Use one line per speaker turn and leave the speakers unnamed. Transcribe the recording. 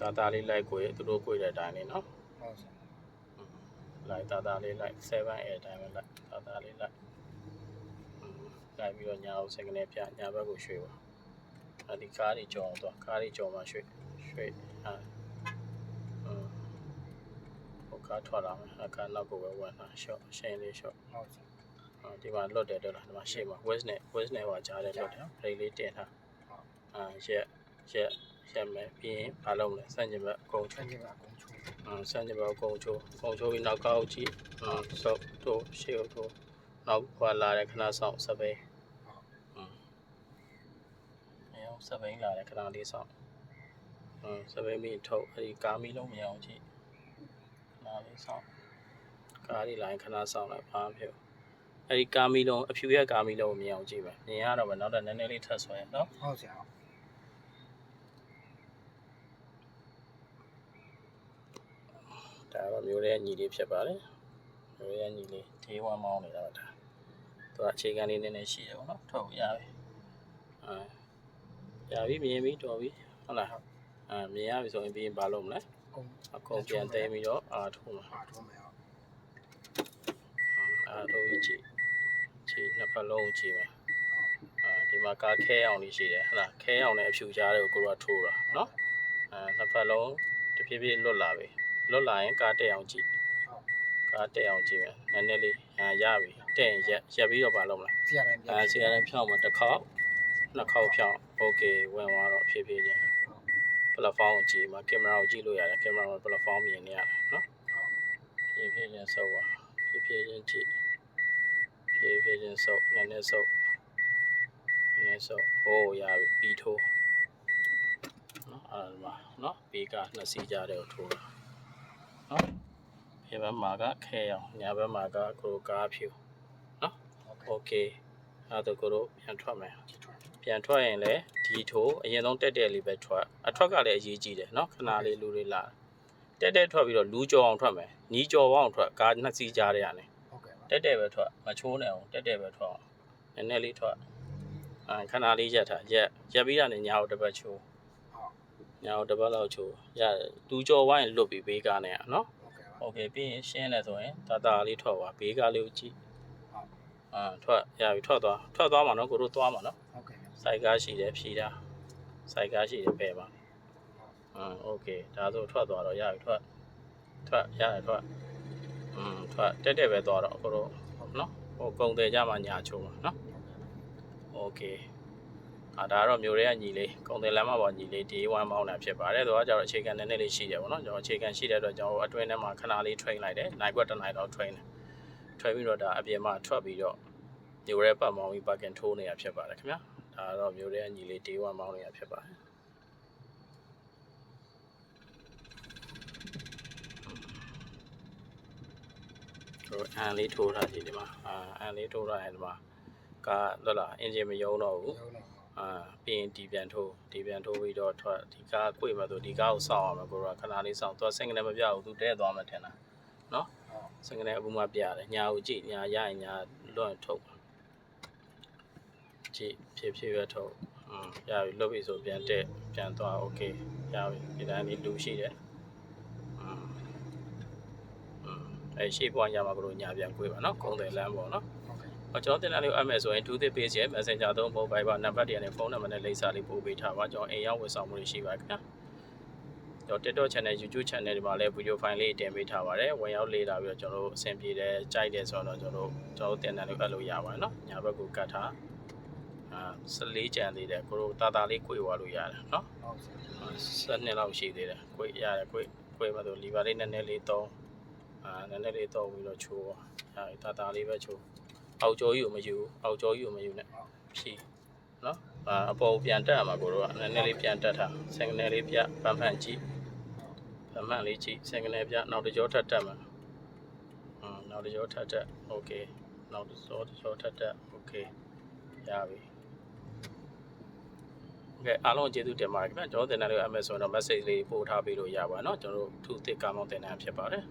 တာတာလေးလိုက်ကိုရသူတို့ကိုရတဲ့အတိုင်းလေးနော်
ဟုတ်ဆရာ
လိုက်တာတာလေးလိုက်7 air အတိုင်းပဲလိုက်တာတာလေးလိုက်လိုက်ပြီးတော့ညာအောင်စကနေပြညာဘက်ကိုရွှေ့ပါအဒီကားတွေကြော်အောင်သွားကားတွေကြော်မှရွှေ့ရွှေ့ဟာဟိုကားထွက်လာမယ်အကားနောက်ကိုပဲဝင်လာရှော့ရှင်းလေးရှော့
ဟုတ်ဆရာ
ဒီမှာလွတ်တယ်တော့လားဒီမှာရှေ့မှာ west နဲ့ west နဲ့ဟိုကြားတယ်လွတ်တယ် brake လေးတင်ထားအာ yes yes ရက်မယ်ပြီးရင်မလုပ်လဲဆန့်ကျင်ဘက်အကုန်ချိုး
ဆန့်ကျင်ဘက်အကုန်ချိုး
အင်းဆန့်ကျင်ဘက်အကုန်ချိုးအကုန်ချိုးပြီးနောက်ကောက်ကြည့်အင်းဆော့တို့ရှေ့တို့နောက်ခွာလာတဲ့ခဏဆောင်စပိန်အင်းအဲအောင်စပိန်လာတဲ့ခဏလေးဆောင်အင်းစပိန်ပြီးထုတ်အဲဒီကားမီးလုံးမရအောင်ကြည့်ခဏလေးဆောင်ကားဒီလိုင်းခဏဆောင်လိုက်ပါဖြစ်အဲဒီကာမီလုံးအဖြူရဲ့ကာမီလုံးကိုမြင်အောင်ကြည့်ပါမြင်ရတော့ဗောနောက်တော့နည်းနည်းလေးထပ်ဆွဲရနော်
ဟုတ်ဆရာ
ဒါတော့မျိုးရဲ့ညီလေးဖြစ်ပါတယ်မျိုးရဲ့ညီလေးဒေးဝမ်းမောင်းနေတာပါဒါသူကအခြေခံလေးနည်းနည်းရှိတယ်ပေါ့နော်ထုတ်ရပြီအာရပြီမြင်ပြီတော်ပြီဟုတ်လားအာမြင်ရပြီဆိုရင်ပြီးရင်ဘာလုပ်မလဲ
အကုန်
အကုန်ပြန်သိမ်းပြီးတော့အာထုတ်မှာ
ပါထုံးမယ်ဟုတ်
အာထုတ်ပြီးကြည့်ကြည့်နှစ်ဖက်လုံးကြည့်မယ်အာဒီမှာကားခဲအောင်လေးရှိတယ်ဟုတ်လားခဲအောင်နဲ့အဖြူကြားတွေကိုကိုကထိုးတာနော်အာနှစ်ဖက်လုံးတဖြည်းဖြည်းလွတ်လာပြီ လွတ်လာရင်ကားတက်အောင်ကြည့်
ဟုတ်
ကားတက်အောင်ကြည့်မယ်နည်းနည်းလေးအာရပြီတက်ရင်ရက်ရက်ပြီးတော့ဘာလုပ်မလဲ
ဆရာတိုင်းပြန်
အာဆီရန်ဖြောင်းမှာတစ်ခေါက်နှစ်ခေါက်ဖြောင်းโอเคဝင်သွားတော့ဖြည်းဖြည်းချင်းပလက်ဖောင်းကိုကြည့်မှာကင်မရာကိုကြည့်လို့ရတယ်ကင်မရာမှာပလက်ဖောင်းမြင်နေရတယ်နော်ဖြည်းဖြည်းချင်းဆုပ်သွားဖြည်းဖြည်းချင်းကြည့်ဖြည်းဖြည်းချင်းဆုပ်နည်းနည်းဆုပ်နည်းနည်းဆုပ်ဟိုးရပြီပြီးထိုးနော်အဲ့ဒါမှာနော်ဘေးကနှစ်စီးကြတဲ့ကိုထိုးတာ နော် ဒီဘက်မှာကခဲအောင်ညာဘက်မှာကကိုယ်ကားဖြူနော်
ဟုတ်ကဲ့
โอเคအဲ့ဒါကိုတို့ပြန်ထွက်မယ်
ဒီထွန်း
ပြန်ထွက်ရင်လည်းဒီထိုးအရင်ဆုံးတက်တက်လေးပဲထွက်အထွက်ကလည်းအရေးကြီးတယ်နော်ခဏလေးလူတွေလာတက်တက်ထွက်ပြီးတော့လူကြော်အောင်ထွက်မယ်နီးကြော်အောင်ထွက်ကားနှစ်စီးကြားတဲ့ရတယ်
ဟုတ်ကဲ့ပါ
တက်တက်ပဲထွက်မချိုးနဲ့အောင်တက်တက်ပဲထွက်နည်းနည်းလေးထွက်အဲခဏလေးရက်ထားရက်ရက်ပြီးတာနဲ့ညာကိုတစ်ပတ်ချိုး
ဟုတ်
ညာကိုတစ်ပတ်လောက်ချိုးရတယ်လူကြော်ဝိုင်းလွတ်ပြီးဘေးကားနဲ့နော်
ဟုတ်ကဲ့ပါ
โอเคပြီးရင်ရှင်းတယ်ဆိုရင်တာတာလေးထွက်သွားဘေးကားလေးကိုကြည့်
ဟုတ်
အာထွက်ရပြီထွက်သွားထွက်သွားမှာနော်ကိုတို့သွားမှာနော်
ဟုတ်ကဲ့
စိုက်ကားရှိတယ်ဖြီးတာစိုက်ကားရှိတယ်ပဲပါအင်းโอเคဒါဆိုထွက်သွားတော့ရပြီထွက်ထွက်ရတယ်ထွက်อืมထွက်တက်တက်ပဲသွားတော့ကိုတို့နော်ဟိုကုံတယ်ကြမှာညာချုံမှာနော်โอเค အာဒါကတော့မျိုးရဲကညီလေးကုံတယ်လမ်းမပေါ်ညီလေး D1 မောင်းတာဖြစ်ပါတယ်သူကကျတော့အခြေခံနည်းနည်းလေးရှိတယ်ပေါ့နော်ကျွန်တော်အခြေခံရှိတဲ့အတွက်ကျွန်တော်အတွင်းထဲမှာခဏလေး train လိုက်တယ်နိုင်ကွက်တစ်နိုင်တော့ train တယ် train ပြီးတော့ဒါအပြင်မှာထွက်ပြီးတော့မျိုးရဲပတ်မောင်းပြီး parking ထိုးနေတာဖြစ်ပါတယ်ခင်ဗျာဒါကတော့မျိုးရဲကညီလေး D1 မောင်းနေတာဖြစ်ပါတယ်ဟိုအန်လေးထိုးထားကြည့်ဒီမှာအာအန်လေးထိုးထားရင်ဒီမှာကားတော့လားအင်ဂျင်မယုံတော့ဘူး
ရုံးတော့
အာပြီးရင်ဒီပြန်ထိုးဒီပြန်ထိုးပြီးတော့ထွက်ဒီကားကွေ့မှာဆိုဒီကားကိုစောင့်ရမှာကိုတော့ခဏလေးစောင့်သူကစင်ကနေမပြဘူးသူတဲသွားမှထင်တာနော်
ဟုတ်
စင်ကနေအခုမှပြတယ်ညာကိုကြည့်ညာရရင်ညာလွတ်ရင်ထုတ်ပါကြည့်ဖြည်းဖြည်းပဲထုတ်อืมရပြီလွတ်ပြီဆိုပြန်တက်ပြန်သွားโอเคရပြီဒီတိုင်းလေးလူရှိတယ်อืมอืมအဲရှေ့ပွားညာမှာကိုတို့ညာပြန်ကွေ့ပါနော်ကုန်းတယ်လမ်းပေါ့နော်
ဟုတ် ကျွ
န်တော်တင်လန်းလေးအပ်မယ်ဆိုရင်2သစ်ပေးချက် Messenger သုံး Mobile နံပါတ်တွေနဲ့ဖုန်းနံပါတ်နဲ့လိပ်စာလေးပို့ပေးထားပါကျွန်တော်အိမ်ရောက်ဝန်ဆောင်မှုတွေရှိပါခင်ဗျာကျွန်တော် TikTok channel YouTube channel တွေမှာလည်း video file လေးတင်ပေးထားပါတယ်ဝင်ရောက်လေ့လာပြီးတော့ကျွန်တော်အဆင်ပြေတယ်ကြိုက်တယ်ဆိုတော့ကျွန်တော်ကျွန်တော်တင်တန်းလေးအပ်လို့ရပါတယ်เนาะညာဘက်ကိုကတ်ထားအာ14ကြံသေးတယ်ကိုတို့တာတာလေးခွေသွားလို့ရတယ်
เนาะ
12လောက်ရှိသေးတယ်ခွေရတယ်ခွေခွေမှဆိုလီဗာလေးနည်းနည်းလေးသုံးအာနည်းနည်းလေးသုံးပြီးတော့ချိုးပါအဲတာတာလေးပဲချိုး အောက်ကျော်ကြီးကိုမယူအောက်ကျော်ကြီးကိုမယူနဲ့
ဟုတ်
ဖြီးနော်အာအပေါ်ပြန်တက်ရမှာကိုတို့ကနည်းနည်းလေးပြန်တက်ထားစင်ကနေလေးပြပန်းပန်းကြည့်ပန်းပန်းလေးကြည့်စင်ကနေပြနောက်တစ်ကြောထပ်တက်မှာอืมနောက်တစ်ကြောထပ်တက်โอเคနောက်တစ်ကြောတစ်ကြောထပ်တက်โอเคရပြီကဲအားလုံးကျေးဇူးတင်ပါတယ်ခင်ဗျာကျွန်တော်တင်တဲ့လေး MS ဆိုတော့ message လေးပို့ထားပေးလို့ရပါเนาะကျွန်တော်တို့ထူသစ်ကားမောင်းတင်တဲ့ဖြစ်ပါတယ်